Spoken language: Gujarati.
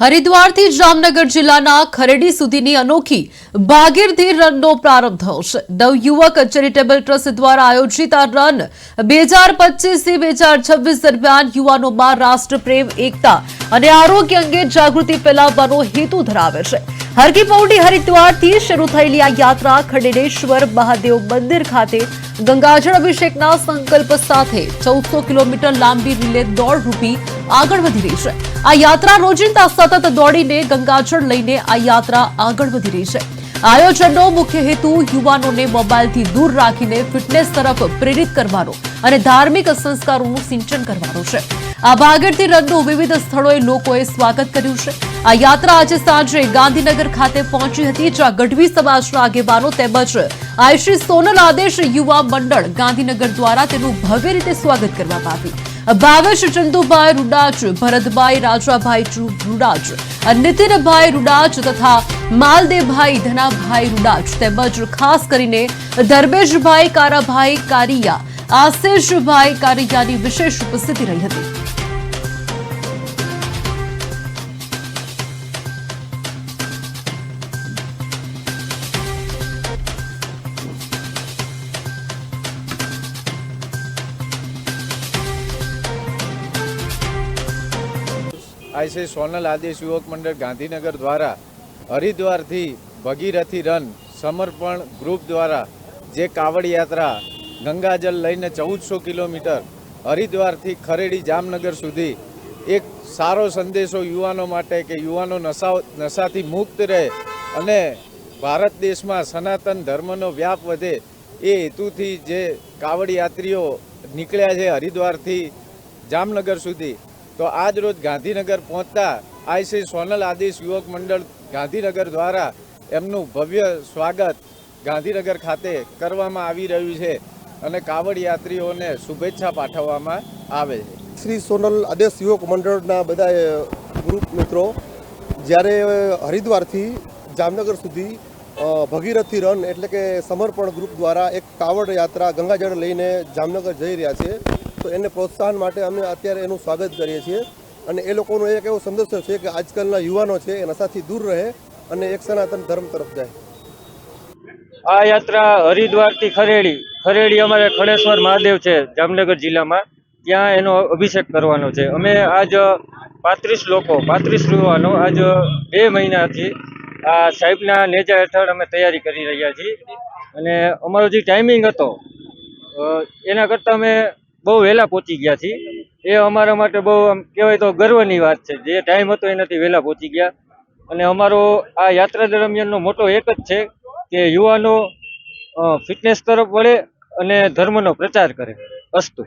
હરિદ્વારથી જામનગર જિલ્લાના ખરેડી સુધીની અનોખી ભાગીરથી રનનો પ્રારંભ થયો છે. નવયુવક ચેરિટેબલ ટ્રસ્ટ દ્વારા આયોજિત આ રન બે હજાર પચીસથી બે હજાર છવ્વીસ દરમિયાન યુવાનોમાં રાષ્ટ્રપ્રેમ, એકતા અને આરોગ્ય અંગે જાગૃતિ ફેલાવવાનો હેતુ ધરાવે છે. હરકી પૌડી હરિદ્વારથી શરૂ થયેલી આ યાત્રા ખંડેશ્વર મહાદેવ મંદિર ખાતે ગંગાજળ અભિષેકના સંકલ્પ સાથે ચૌદસો કિલોમીટર લાંબી રિલે દોડ રૂપી આગળ વધી રહી છે. આ યાત્રા રોજિંદા સતત દોડીને ગંગાજળ લઈને આ યાત્રા આગળ વધી રહી છે. આયોજનનો મુખ્ય હેતુ યુવાનોને મોબાઈલથી દૂર રાખીને ફિટનેસ તરફ પ્રેરિત કરવાનો અને ધાર્મિક સંસ્કારોનું સિંચન કરવાનો છે. આ ભાગીરથી રનનું વિવિધ સ્થળોએ લોકોએ સ્વાગત કર્યું છે. આ યાત્રા આજે સાંજે ગાંધીનગર ખાતે પહોંચી હતી, જ્યાં ગઢવી સમાજના આગેવાનો તેમજ આયશ્રી સોનલ આદેશ યુવા મંડળ ગાંધીનગર દ્વારા તેનું ભવ્ય રીતે સ્વાગત કરવામાં આવ્યું. ભાવેશ ચંદુભાઈ રૂડાચ ભરતભાઈ રાજાભાઈ રૂડાચ નીતિનભાઈ રૂડાચ તથા માલદેવભાઈ ધનાભાઈ રૂડાચ તેમજ ખાસ કરીને ધર્મેશભાઈ કારાભાઈ કારિયા, આશિષભાઈ કારિયાની વિશેષ ઉપસ્થિતિ રહી હતી. આઈસી સોનલ આદેશ યુવક મંડળ ગાંધીનગર દ્વારા હરિદ્વારથી ભગીરથી રન સમર્પણ ગ્રુપ દ્વારા જે કાવડ યાત્રા ગંગાજલ લઈને ચૌદસો કિલોમીટર હરિદ્વારથી ખરેડી જામનગર સુધી એક સારો સંદેશો યુવાનો માટે કે યુવાનો નશા નશાથી મુક્ત રહે અને ભારત દેશમાં સનાતન ધર્મનો વ્યાપ વધે એ હેતુથી જે કાવડ યાત્રીઓ નીકળ્યા છે હરિદ્વારથી જામનગર સુધી તો આજ રોજ ગાંધીનગર પહોંચતા આઈસી સોનલ આદેશ યુવક મંડળ ગાંધીનગર દ્વારા એમનું ભવ્ય સ્વાગત ગાંધીનગર ખાતે કરવામાં આવી રહ્યું છે અને કાવડ યાત્રીઓને શુભેચ્છા પાઠવવામાં આવે છે. શ્રી સોનલ આદેશ યુવક મંડળના બધા ગ્રુપ મિત્રો, જ્યારે હરિદ્વારથી જામનગર સુધી ભગીરથી રન એટલે કે સમર્પણ ગ્રુપ દ્વારા એક કાવડ યાત્રા ગંગાજળ લઈને જામનગર જઈ રહ્યા છે. તો એને પ્રોત્સાહન માટે અમે અત્યારે એનું સ્વાગત કરીએ છીએ. અને એ લોકોનો એક એવો સંદેશો છે કે આજકાલના યુવાનો છે એ નશાથી દૂર રહે અને એક સનાતન ધર્મ તરફ જાય. આ યાત્રા હરિદ્વારથી ખરેડી ખરેડી અમારે ખડેશ્વર મહાદેવ છે, જામનગર જિલ્લામાં. ત્યાં એનો અભિષેક કરવાનો છે. અમે આજ પાંત્રીસ લોકો, પાંત્રીસ યુવાનો આજ બે મહિનાથી આ સાહેબના નેજા હેઠળ અમે તૈયારી કરી રહ્યા છીએ. અને અમારો જે ટાઈમિંગ હતો એના કરતાં અમે બહુ વહેલા પહોંચી ગયા છીએ. એ અમારા માટે બહુ આમ કહેવાય તો ગર્વની વાત છે. જે ટાઈમ હતો એનાથી વહેલા પહોંચી ગયા. અને અમારો આ યાત્રા દરમિયાનનો મોટો એક જ છે કે યુવાનો ફિટનેસ તરફ વળે અને ધર્મનો પ્રચાર કરે. અસ્તુ.